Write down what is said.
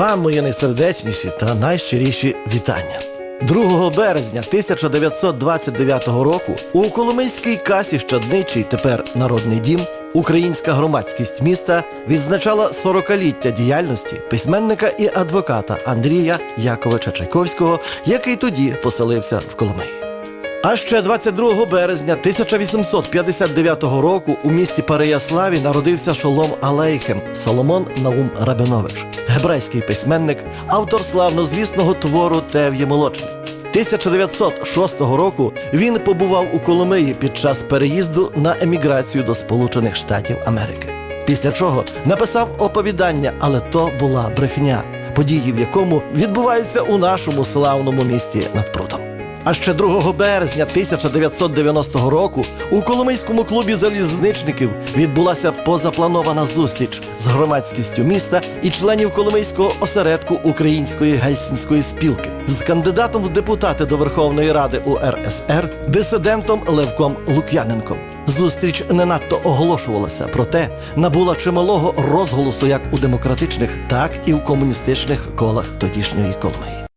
Вам мої найсердечніші та найщиріші вітання. 2 березня 1929 року у Коломийській касі Щадничий, тепер Народний дім, українська громадськість міста відзначала 40-ліття діяльності письменника і адвоката Андрія Яковича Чайковського, який тоді поселився в Коломиї. А ще 22 березня 1859 року у місті Переяславі народився Шолом Алейхем Соломон Наум Рабинович, гебрейський письменник, автор славнозвісного твору Тев'є Молочний. 1906 року він побував у Коломиї під час переїзду на еміграцію до Сполучених Штатів Америки. Після чого написав оповідання, але то була брехня, події в якому відбуваються у нашому славному місті над прудом. А ще 2 березня 1990 року у Коломийському клубі залізничників відбулася позапланована зустріч з громадськістю міста і членів Коломийського осередку Української гельсінської спілки з кандидатом в депутати до Верховної Ради УРСР дисидентом Левком Лук'яненком. Зустріч не надто оголошувалася, проте набула чималого розголосу як у демократичних, так і в комуністичних колах тодішньої Коломиї.